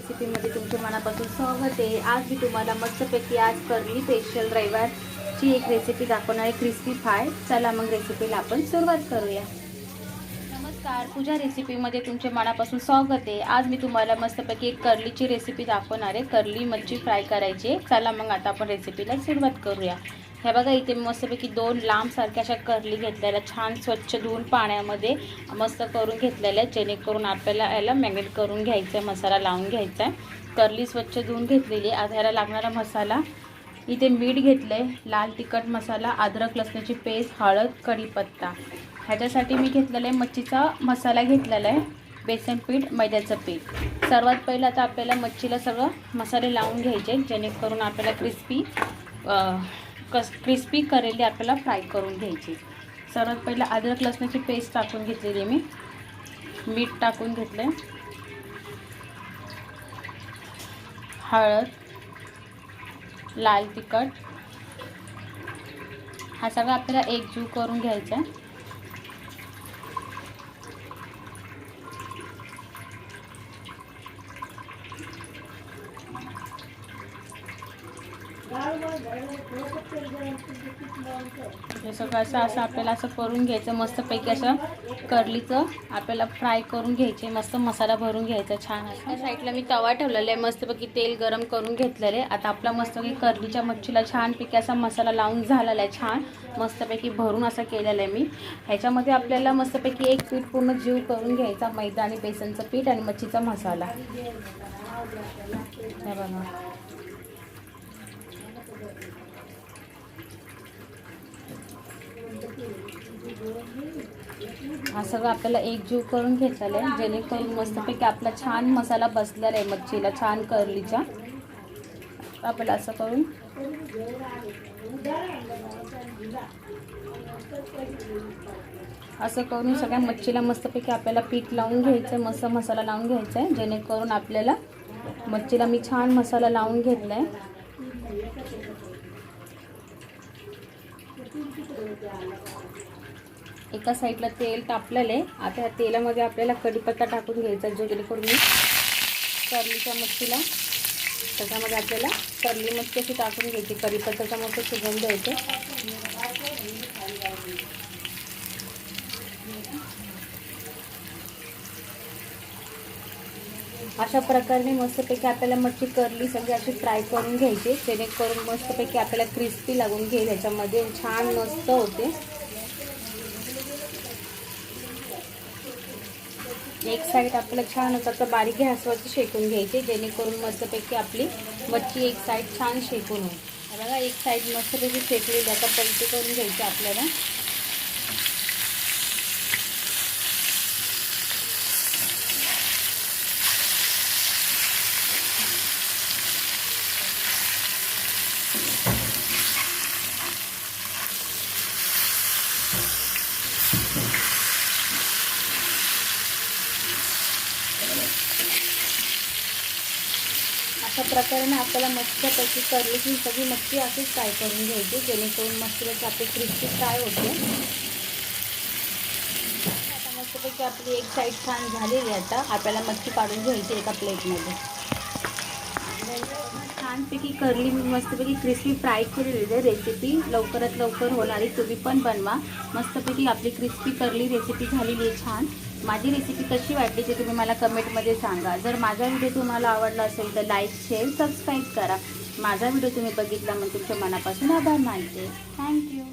रेसिपीमध्ये तुमच्या मनापासून स्वागत आहे. आज मी तुम्हाला मस्तपैकी आज करली स्पेशल रविवारची एक रेसिपी दाखवणार आहे क्रिस्पी फ्राय चला मग रेसिपीला आपण सुरुवात करूया. नमस्कार. पूजा रेसिपीमध्ये तुमच्या मनापासून स्वागत आहे. आज मी तुम्हाला मस्तपैकी एक करलीची रेसिपी दाखवणार आहे. करली मच्छी फ्राय करायची आहे. चला मग आता आपण रेसिपीला सुरुवात करूया. हे बघा इथे मी मस्तपैकी दोन लांबसारख्या अशा करली घेतलेल्या छान स्वच्छ धुवून पाण्यामध्ये मस्त करून घेतलेल्या आहेत जेणेकरून आपल्याला याला मॅग्नेट करून घ्यायचं आहे मसाला लावून घ्यायचा आहे करली स्वच्छ धुवून घेतलेली. आहे आता ह्याला लागणारा मसाला इथे मीठ घेतलं आहे लाल तिखट मसाला अद्रक लसणाची पेस्ट हळद कढीपत्ता. ह्याच्यासाठी मी घेतलेला आहे मच्छीचा मसाला घेतलेला आहे बेसन पीठ मैद्याचं पीठ. सर्वात पहिलं आता आपल्याला मच्छीला सगळं मसाले लावून घ्यायचे जेणेकरून आपल्याला क्रिस्पी कस क्रिस्पी करेली आपल्याला फ्राय करून घ्यायची. सर्वात पहिलं अद्रक लसणाची पेस्ट टाकून घेतलेली मी. मीठ टाकून घेतलं हळद लाल तिखट. हा सगळा आपल्याला एकजीव करून घ्यायचा हे सगळं असं असं आपल्याला असं करून घ्यायचं. मस्तपैकी असं करलीचं आपल्याला फ्राय करून घ्यायचे. मस्त मसाला भरून घ्यायचा छान असं. साईडला मी तवा ठेवलेला आहे. मस्तपैकी तेल गरम करून घेतलेलं आहे. आता आपला मस्तपैकी करलीच्या मच्छीला छानपैकी असा मसाला लावून झालेला आहे. छान मस्तपैकी भरून असं केलेलं आहे मी. ह्याच्यामध्ये आपल्याला मस्तपैकी एक पीठ पूर्ण जीव करून घ्यायचा. मैदा आणि बेसनचं पीठ आणि मच्छीचा मसाला. बघा. हा सगळं आपल्याला एकजीव करून घेतलेला आहे. जेणेकरून मस्तपैकी आपला छान मसाला बसलेला आहे मच्छीला छान करलीच्या आपल्याला असं करून. असं करून सगळ्या मच्छीला मस्तपैकी आपल्याला पीठ लावून घ्यायचं आहे मस्त मसाला लावून घ्यायचा आहे जेणेकरून आपल्याला मच्छीला मी छान मसाला लावून घेतला आहे एका साईडला तेल तापलेलं आहे. आता ह्या तेलामध्ये आपल्याला कढीपत्ता टाकून घ्यायचा जो जेणेकरून मी करलीच्या मच्छीला त्याच्यामध्ये आपल्याला करली मच्छी अशी टाकून घ्यायची. कढीपत्त्याचा मस्त सुगंध येतो. अशा प्रकारे मस्तपैकी आपल्याला मच्छी करली सगळी अशी फ्राय करून घ्यायची. जेणेकरून मस्तपैकी आपल्याला क्रिस्पी लागून घेईल. याच्यामध्ये छान मस्त होते. एक साईड आपल्याला छान असं बारीक गॅसवरती शेकून घ्यायचे. जेणेकरून मस्तपैकी आपली मच्छी एक साईड छान शेकून होईल. बघा एक साईड मस्तपैकी शेकलेली आता पलटी करून घ्यायची आपल्याला. अशा प्रकारे आपल्याला मस्तपैकी करली की सगळी मच्छी अशीच फ्राय करून घ्यायची जेणेकरून मच्छीपैकी आपली क्रिस्पी फ्राय होते. आता मस्तपैकी आपली एक साईड छान झालेली आहे आता. आपल्याला मच्छी काढून घ्यायची एका प्लेटमध्ये छानपैकी करली मी मस्तपैकी क्रिस्पी फ्राय केलेली आहे रेसिपी लवकरात लवकर होणारी तुम्ही पण बनवा. मस्तपैकी आपली क्रिस्पी करली रेसिपी झालेली आहे छान. माझी रेसिपी कशी वाटली ते तुम्ही मला कमेंटमध्ये सांगा. जर माझा व्हिडिओ तुम्हाला आवडला असेल तर लाईक शेअर सबस्क्राईब करा. माझा व्हिडिओ तुम्ही बघितला म्हणजे मग तुमच्या मनापासून आभार मानते. थँक्यू